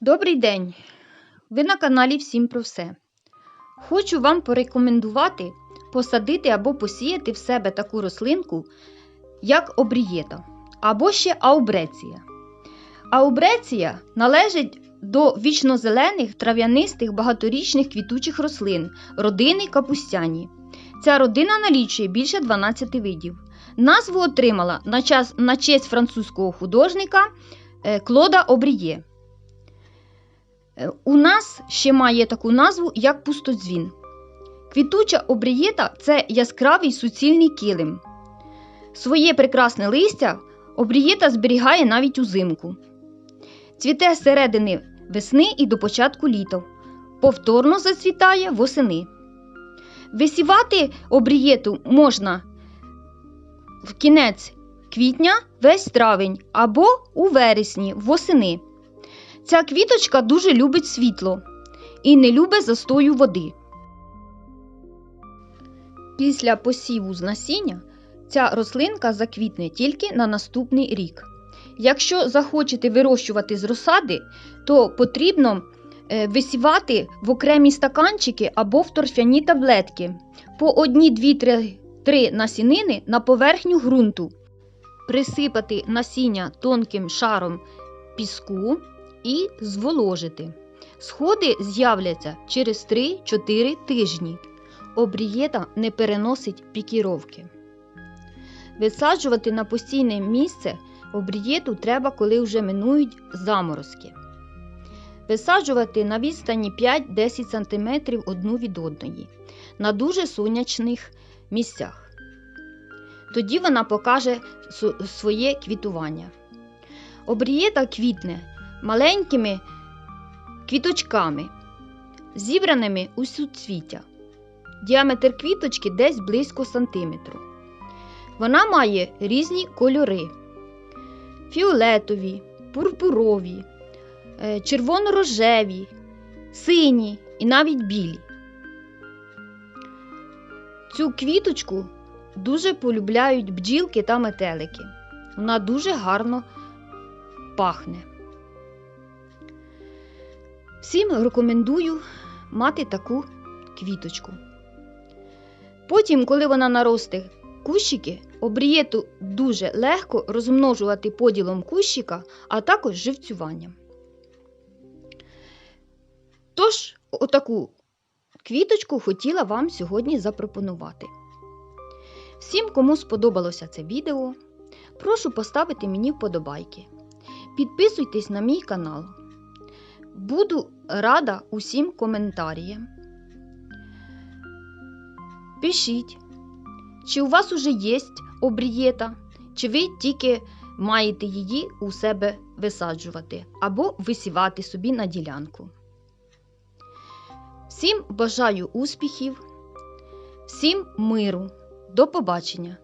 Добрий день! Ви на каналі Всім про все. Хочу вам порекомендувати посадити або посіяти в себе таку рослинку, як обрієта, або ще аубреція. Аубреція належить до вічнозелених трав'янистих багаторічних квітучих рослин родини капустяні. Ця родина налічує більше 12 видів. Назву отримала на, час, на честь французького художника е, Клода Обріє. Е, У нас ще має таку назву, як пустодзвін. Квітуча обрієта це яскравий суцільний килим. Своє прекрасне листя обрієта зберігає навіть узимку. Цвіте з середини весни і до початку літа. Повторно зацвітає восени. Висівати обрієту можна в кінець квітня, весь травень або у вересні восени. Ця квіточка дуже любить світло і не любить застою води. Після посіву з насіння ця рослинка заквітне тільки на наступний рік. Якщо захочете вирощувати з розсади, то потрібно е, висівати в окремі стаканчики або в торфяні таблетки по 1, 2, 3, 3 насінини на поверхню ґрунту, присипати насіння тонким шаром піску і зволожити. Сходи з'являться через 3-4 тижні. Обрієта не переносить пікіровки. Висаджувати на постійне місце обрієту треба, коли вже минують заморозки. Висаджувати на відстані 5-10 см одну від одної на дуже сонячних місцях. Тоді вона покаже своє квітування. Обрієта квітне маленькими квіточками, зібраними у суцвіття. Діаметр квіточки десь близько сантиметру. Вона має різні кольори: фіолетові, пурпурові, е, червоно-рожеві, сині і навіть білі. Цю квіточку дуже полюбляють бджілки та метелики. Вона дуже гарно пахне. Всім рекомендую мати таку квіточку. Потім, коли вона наросте кущики, обрієту дуже легко розмножувати поділом кущика, а також живцюванням. Тож, отаку квіточку хотіла вам сьогодні запропонувати. Всім, кому сподобалося це відео, прошу поставити мені вподобайки. Підписуйтесь на мій канал. Буду рада усім коментарям. Пишіть, чи у вас уже є обрієта, чи ви тільки маєте її у себе висаджувати або висівати собі на ділянку. Всім бажаю успіхів, всім миру. До побачення!